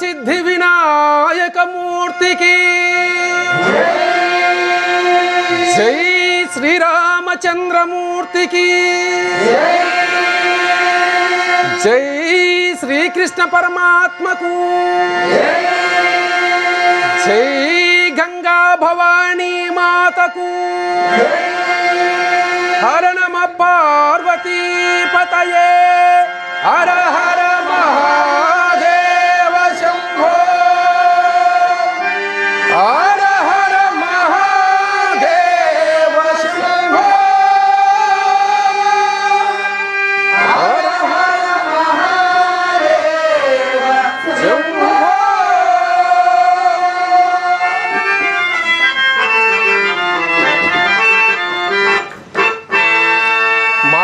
సిద్ధి వినాయకమూర్తికి జై శ్రీరామచంద్రమూర్తికి. జై శ్రీకృష్ణ పరమాత్మకు. జై గంగా భవానీ మాతకు. హర నమ పార్వతీ పతయే. హర హర మహా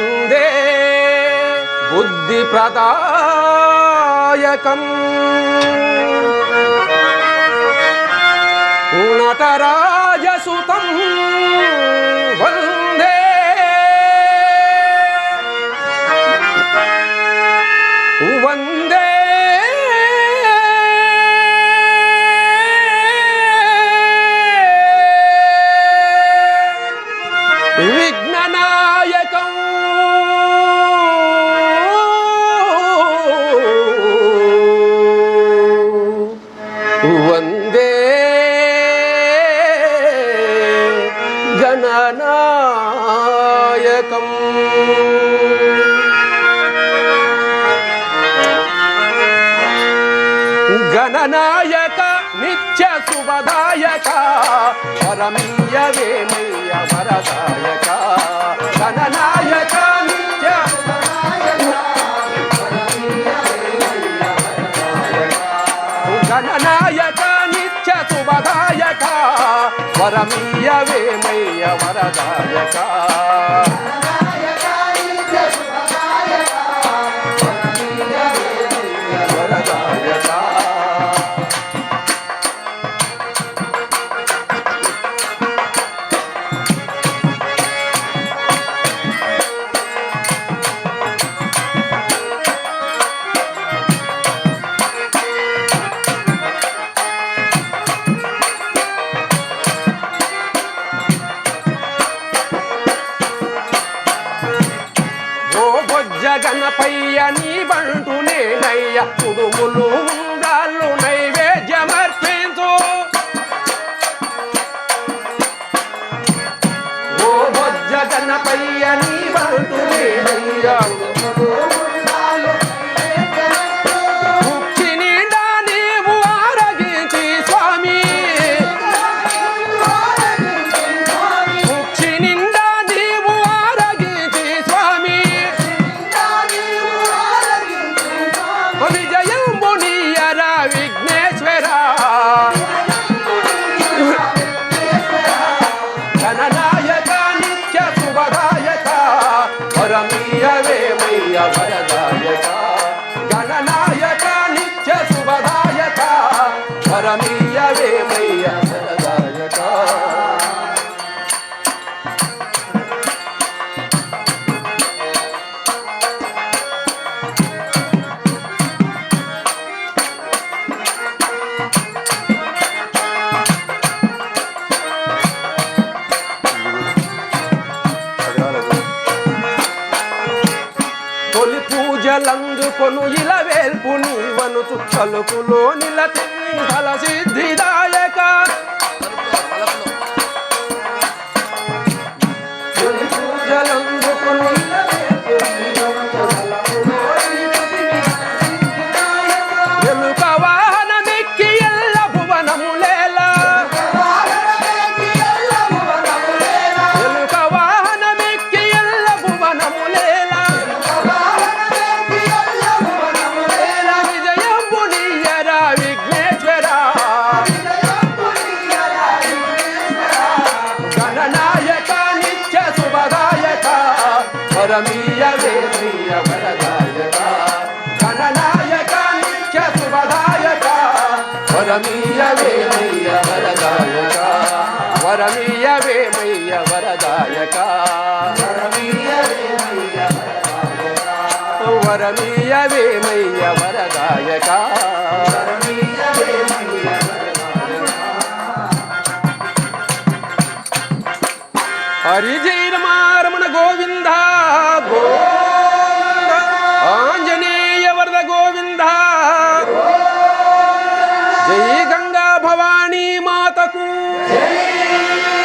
వందే బుద్ధి ప్రదాయకం నటరాజసుతం గణనాయక నిత్య శుభదాయక పరమీయవేమయ్య వరదాయక గణనాయక నిత్య గణనాయక నిత్య శుభదాయక పరమీయవేమయ్య వేమయ్య వరదాయక బొజ్జ గణపయ్య నీ బంటు నేనయ్య కుడుములు Maria vai. పూజలందుకొను ఇలా వేల్పు నీవను తలుపులో నిలతి ఫల సిద్ధిదాయక. వరమీయవేమయ్య వరదాయక. వరమీయవేమయ్య వరదాయక. హరి జైన మారమణ గోవిందా. గో भवानी माता को